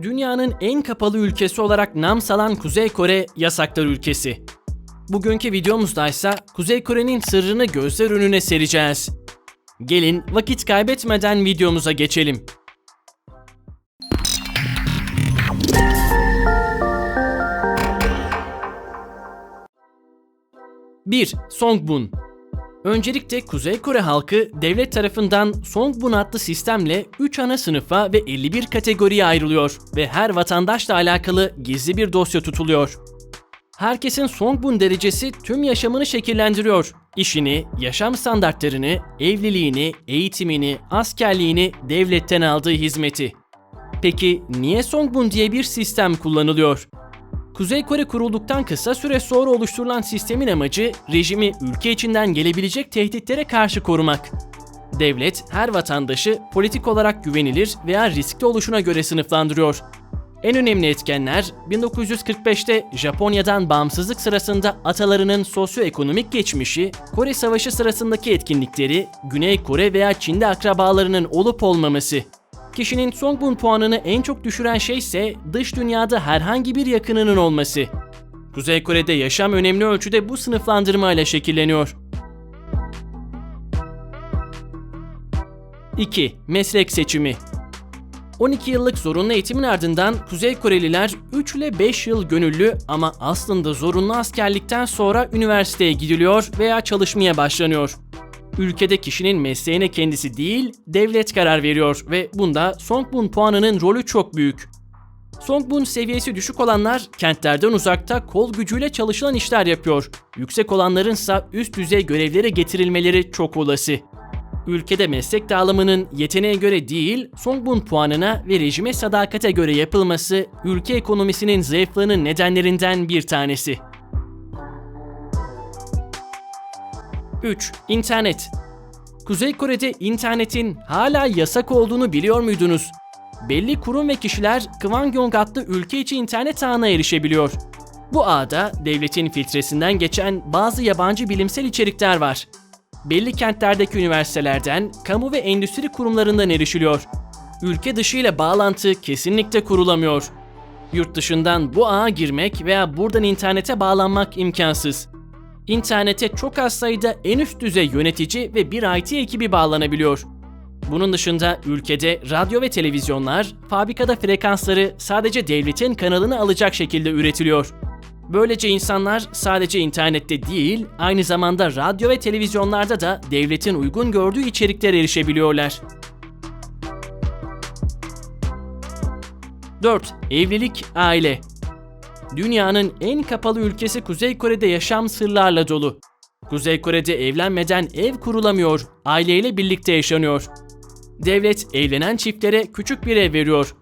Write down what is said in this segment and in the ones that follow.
Dünyanın en kapalı ülkesi olarak nam salan Kuzey Kore yasaklar ülkesi. Bugünkü videomuzda ise Kuzey Kore'nin sırrını gözler önüne sereceğiz. Gelin vakit kaybetmeden videomuza geçelim. 1. Songbun Öncelikle Kuzey Kore halkı devlet tarafından Songbun adlı sistemle 3 ana sınıfa ve 51 kategoriye ayrılıyor ve her vatandaşla alakalı gizli bir dosya tutuluyor. Herkesin Songbun derecesi tüm yaşamını şekillendiriyor. İşini, yaşam standartlarını, evliliğini, eğitimini, askerliğini, devletten aldığı hizmeti. Peki niye Songbun diye bir sistem kullanılıyor? Kuzey Kore kurulduktan kısa süre sonra oluşturulan sistemin amacı rejimi ülke içinden gelebilecek tehditlere karşı korumak. Devlet her vatandaşı politik olarak güvenilir veya riskli oluşuna göre sınıflandırıyor. En önemli etkenler 1945'te Japonya'dan bağımsızlık sırasında atalarının sosyoekonomik geçmişi, Kore Savaşı sırasındaki etkinlikleri, Güney Kore veya Çin'de akrabalarının olup olmaması. Kişinin Songbun puanını en çok düşüren şey ise dış dünyada herhangi bir yakınının olması. Kuzey Kore'de yaşam önemli ölçüde bu sınıflandırmayla şekilleniyor. 2. Meslek seçimi 12 yıllık zorunlu eğitimin ardından Kuzey Koreliler 3 ile 5 yıl gönüllü ama aslında zorunlu askerlikten sonra üniversiteye gidiliyor veya çalışmaya başlanıyor. Ülkede kişinin mesleğine kendisi değil, devlet karar veriyor ve bunda Songbun puanının rolü çok büyük. Songbun seviyesi düşük olanlar kentlerden uzakta kol gücüyle çalışılan işler yapıyor. Yüksek olanlarınsa üst düzey görevlere getirilmeleri çok olası. Ülkede meslek dağılımının yeteneğe göre değil, Songbun puanına ve rejime sadakate göre yapılması ülke ekonomisinin zayıflığının nedenlerinden bir tanesi. 3. İnternet Kuzey Kore'de internetin hala yasak olduğunu biliyor muydunuz? Belli kurum ve kişiler Kwangyong adlı ülke içi internet ağına erişebiliyor. Bu ağda devletin filtresinden geçen bazı yabancı bilimsel içerikler var. Belli kentlerdeki üniversitelerden, kamu ve endüstri kurumlarından erişiliyor. Ülke dışı ile bağlantı kesinlikle kurulamıyor. Yurt dışından bu ağa girmek veya buradan internete bağlanmak imkansız. İnternete çok az sayıda en üst düzey yönetici ve bir IT ekibi bağlanabiliyor. Bunun dışında ülkede radyo ve televizyonlar fabrikada frekansları sadece devletin kanalını alacak şekilde üretiliyor. Böylece insanlar sadece internette değil, aynı zamanda radyo ve televizyonlarda da devletin uygun gördüğü içeriklere erişebiliyorlar. 4. Evlilik, aile Dünyanın en kapalı ülkesi Kuzey Kore'de yaşam sırlarla dolu. Kuzey Kore'de evlenmeden ev kurulamıyor, aileyle birlikte yaşanıyor. Devlet evlenen çiftlere küçük bir ev veriyor.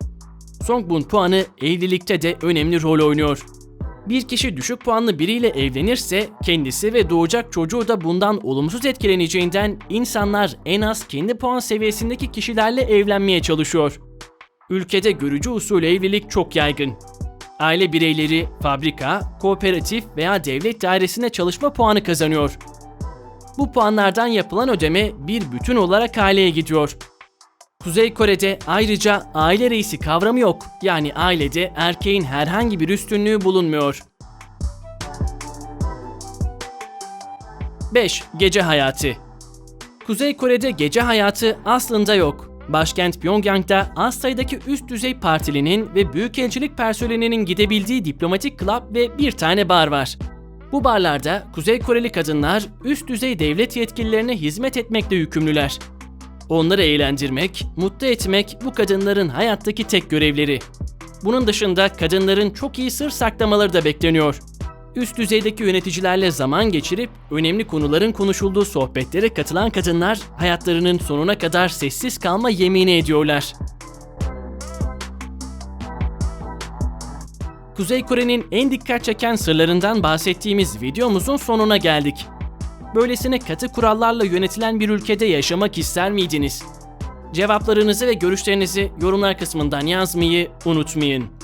Songbun puanı evlilikte de önemli rol oynuyor. Bir kişi düşük puanlı biriyle evlenirse kendisi ve doğacak çocuğu da bundan olumsuz etkileneceğinden insanlar en az kendi puan seviyesindeki kişilerle evlenmeye çalışıyor. Ülkede görücü usulü evlilik çok yaygın. Aile bireyleri fabrika, kooperatif veya devlet dairesinde çalışma puanı kazanıyor. Bu puanlardan yapılan ödeme bir bütün olarak aileye gidiyor. Kuzey Kore'de ayrıca aile reisi kavramı yok. Yani ailede erkeğin herhangi bir üstünlüğü bulunmuyor. 5. Gece hayatı Kuzey Kore'de gece hayatı aslında yok. Başkent Pyongyang'da az sayıdaki üst düzey partilinin ve büyükelçilik personelinin gidebildiği diplomatik club ve bir tane bar var. Bu barlarda Kuzey Koreli kadınlar üst düzey devlet yetkililerine hizmet etmekle yükümlüler. Onları eğlendirmek, mutlu etmek bu kadınların hayattaki tek görevleri. Bunun dışında kadınların çok iyi sır saklamaları da bekleniyor üst düzeydeki yöneticilerle zaman geçirip önemli konuların konuşulduğu sohbetlere katılan kadınlar hayatlarının sonuna kadar sessiz kalma yemini ediyorlar. Kuzey Kore'nin en dikkat çeken sırlarından bahsettiğimiz videomuzun sonuna geldik. Böylesine katı kurallarla yönetilen bir ülkede yaşamak ister miydiniz? Cevaplarınızı ve görüşlerinizi yorumlar kısmından yazmayı unutmayın.